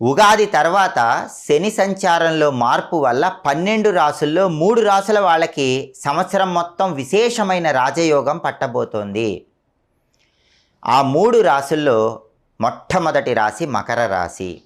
ఉగాది తర్వాత శని సంచారంలో మార్పు వల్ల పన్నెండు రాసుల్లో మూడు రాసుల వాళ్ళకి సంవత్సరం మొత్తం విశేషమైన రాజయోగం పట్టబోతోంది. ఆ మూడు రాసుల్లో మొట్టమొదటి రాశి మకర రాశి.